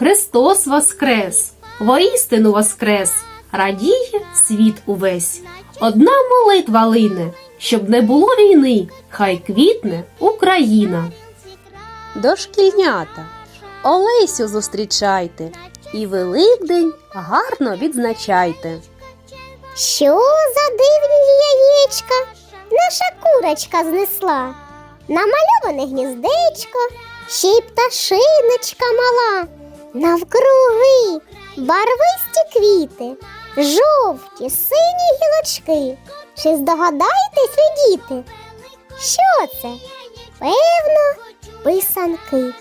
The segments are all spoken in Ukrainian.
Христос воскрес, воістину воскрес, радіє світ увесь. Одна молитва лине, щоб не було війни, хай квітне Україна. Дошкільнята, Олесю зустрічайте і Великдень гарно відзначайте. Що за дивні яєчка наша курочка знесла? Намальоване гніздечко, ще й пташиночка мала. Навкруги барвисті квіти, жовті, сині гілочки. Чи здогадаєтесь ви, діти? Що це? Певно, писанки.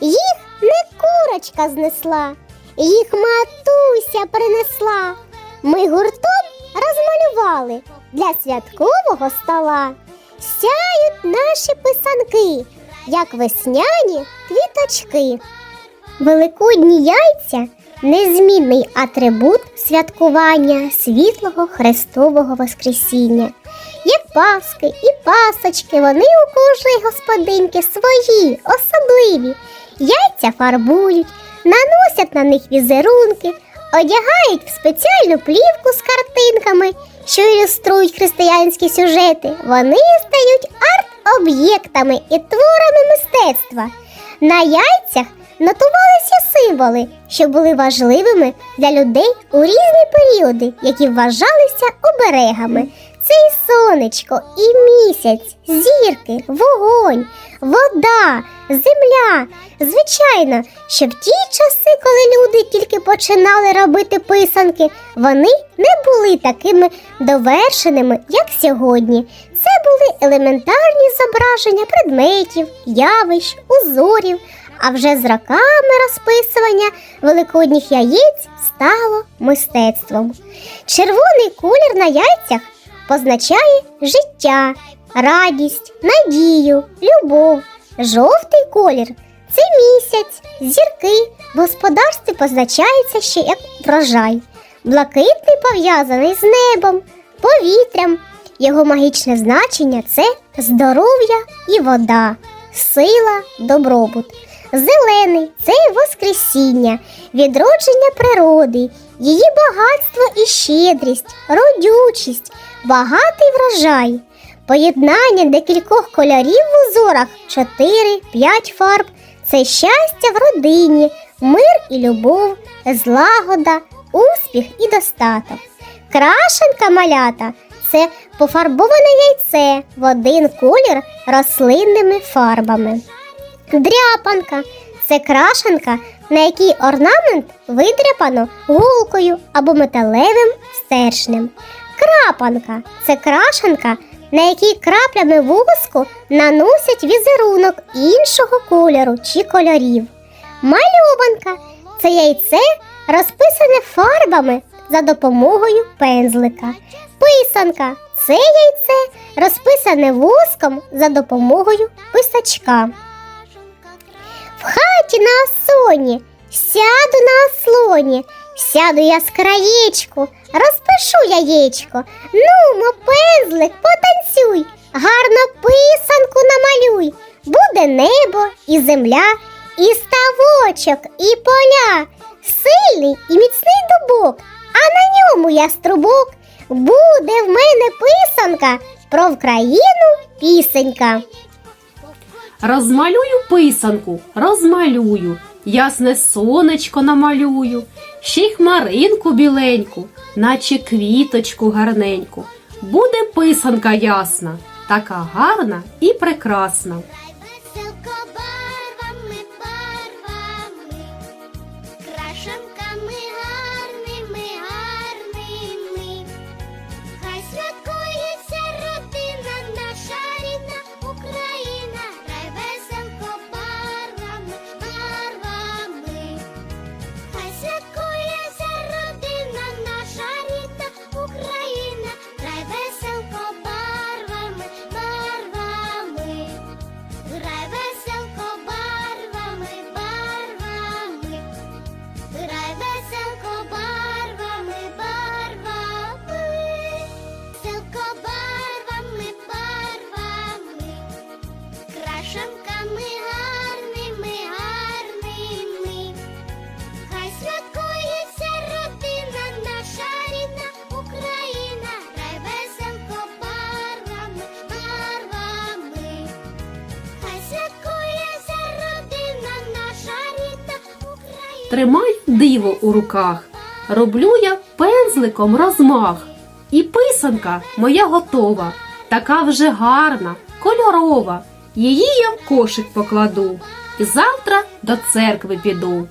Їх не курочка знесла, їх матуся принесла. Ми гуртом розмалювали для святкового стола. Сяють наші писанки, як весняні квіточки. Великодні яйця незмінний атрибут святкування світлого Христового Воскресіння. Як паски і пасочки, вони у кожної господинки свої, особливі. Яйця фарбують, наносять на них візерунки, одягають в спеціальну плівку з картинками, що ілюструють християнські сюжети. Вони стають арт-об'єктами і творами мистецтва. На яйцях нотувалися символи, що були важливими для людей у різні періоди, які вважалися оберегами. Це і сонечко, і місяць, зірки, вогонь, вода, земля. Звичайно, що в ті часи, коли люди тільки починали робити писанки, вони не були такими довершеними, як сьогодні. Це були елементарні зображення предметів, явищ, узорів. А вже з роками розписування великодніх яєць стало мистецтвом. Червоний колір на яйцях позначає життя, радість, надію, любов. Жовтий колір це місяць, зірки. В господарстві позначається ще як врожай. Блакитний пов'язаний з небом, повітрям. Його магічне значення це здоров'я і вода, сила, добробут. Зелений це Воскресіння, відродження природи, її багатство і щедрість, родючість, багатий врожай. Поєднання декількох кольорів в узорах 4-5 фарб це щастя в родині, мир і любов, злагода, успіх і достаток. Крашенка малята це пофарбоване яйце в один колір рослинними фарбами. Дряпанка це крашенка, на якій орнамент видряпано голкою або металевим стержнем. Крапанка це крашенка, на якій краплями воску наносять візерунок іншого кольору чи кольорів. Мальованка це яйце, розписане фарбами за допомогою пензлика. Писанка це яйце, розписане воском за допомогою писачка. Хаті на осоні сяду на ослоні, сяду я з краєчку, розпишу яєчко. Нумо, пензлик, потанцюй, гарно писанку намалюй. Буде небо і земля, і ставочок, і поля, сильний і міцний дубок, а на ньому я струбок. Буде в мене писанка про Вкраїну пісенька. Розмалюю писанку, розмалюю, ясне сонечко намалюю, ще й хмаринку біленьку, наче квіточку гарненьку. Буде писанка ясна, така гарна і прекрасна. Тримаю диво у руках. Роблю я пензликом розмах. І писанка моя готова, така вже гарна, кольорова. Її я в кошик покладу і завтра до церкви піду.